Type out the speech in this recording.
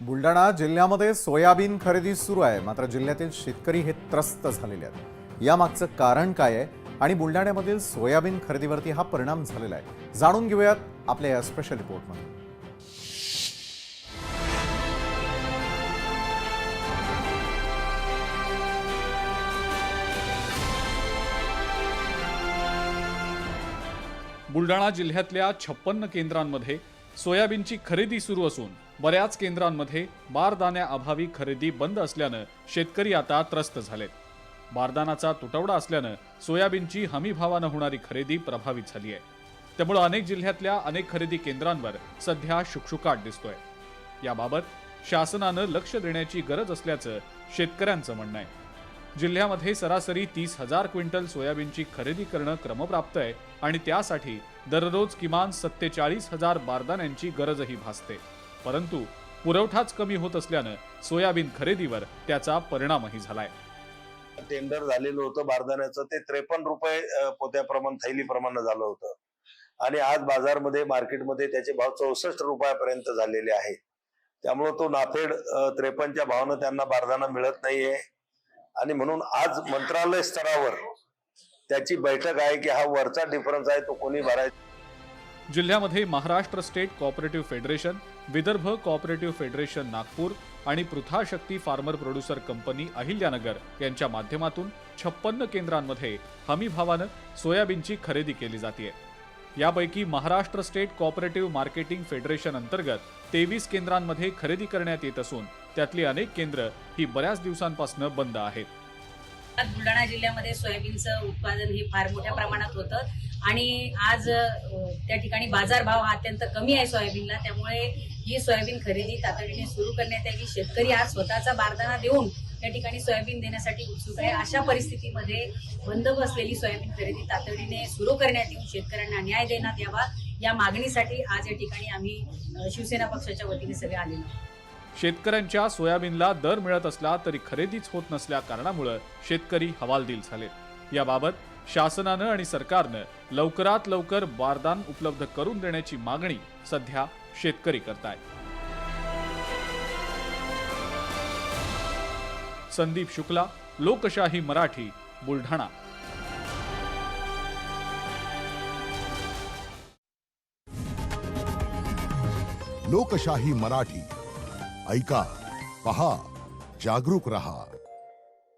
बुलढाणा जिल्ह्यामध्ये सोयाबीन खरेदी सुरू आहे. मात्र जिल्ह्यातील शेतकरी हे त्रस्त झालेले आहेत. यामागचं कारण काय आहे आणि बुलढाण्यामधील सोयाबीन खरेदीवरती हा परिणाम झालेला आहे. जाणून घेऊयात आपल्या या स्पेशल रिपोर्टमध्ये बुलढाणा जिल्ह्यातल्या छप्पन्न केंद्रांमध्ये सोयाबीनची खरेदी सुरू असून बऱ्याच केंद्रांमध्ये बारदाण्याअभावी खरेदी बंद असल्यानं शेतकरी आता त्रस्त झालेत. बारदानाचा तुटवडा असल्यानं सोयाबीनची हमी भावानं होणारी खरेदी प्रभावित झाली आहे. त्यामुळे अनेक जिल्ह्यातल्या अनेक खरेदी केंद्रांवर सध्या शुकशुकाट दिसतोय. याबाबत शासनानं लक्ष देण्याची गरज असल्याचं शेतकऱ्यांचं म्हणणं आहे. जिल्ह्यामध्ये सरासरी तीस हजार क्विंटल सोयाबीनची खरेदी करणं क्रमप्राप्त आहे आणि त्यासाठी दररोज किमान सत्तेचाळीस हजार बारदाण्यांची गरजही भासते. परंतु पुरवठाच कमी होत असल्यानं सोयाबीन खरेदीवर त्याचा परिणामही झालाय. टेंडर झालेलं होतं बारदाण्याचं ते त्रेपन्न रुपये अं, पोत्याप्रमाणे थैलीप्रमाणे झालं होतं. आणि आज बाजारमध्ये मार्केटमध्ये त्याचे भाव चौसष्ट रुपयापर्यंत झालेले आहेत. त्यामुळं तो नाफेड त्रेपन्नच्या भावानं त्यांना बारदाना मिळत नाहीये. आणि म्हणून आज मंत्रालय स्तरावर त्याची बैठक आहे की हा वरचा डिफरन्स आहे तो कोणी भरायचा जिल्ह्यामध्ये Maharashtra state cooperative federation Vidarbha cooperative federation Nagpur आणि Prithashakti farmer producer company Ahilyanagar यांच्या माध्यमातून छप्पन्न केंद्रांमध्ये हमीभावानं सोयाबीनची खरेदी केली जाते यापैकी Maharashtra state cooperative marketing federation अंतर्गत तेवीस केंद्रांमध्ये खरेदी करण्यात येत असून त्यातली अनेक केंद्र ही बऱ्याच दिवसांपासून बंद आहेत. बुलढाणा जिल्ह्यामध्ये सोयाबीनचं उत्पादन हे फार मोठ्या प्रमाणात होतं. आणि आज त्या ठिकाणी बाजारभाव हा अत्यंत कमी आहे सोयाबीनला. त्यामुळे ही सोयाबीन खरेदी तातडीने सुरू करण्यात यावी. शेतकरी आज स्वतःचा बारदाना देऊन त्या ठिकाणी सोयाबीन देण्यासाठी उत्सुक आहे. अशा परिस्थितीमध्ये बंद बसलेली सोयाबीन खरेदी तातडीने सुरू करण्यात येऊन शेतकऱ्यांना न्याय देण्यात यावा. या मागणीसाठी आज या ठिकाणी आम्ही शिवसेना पक्षाच्या वतीने सगळे आलेलो आहोत. शेतकऱ्यांच्या सोयाबीनला दर मिळत असला तरी खरेदीच होत नसल्या कारणामुळे शेतकरी हवालदिल झालेत याबाबत शासनानं आणि सरकारनं लवकरात लवकर बारदान उपलब्ध करून देण्याची मागणी सध्या शेतकरी करतायत. संदीप शुक्ला लोकशाही मराठी बुलढाणा. लोकशाही मराठी. ऐका पहा जागरूक रहा.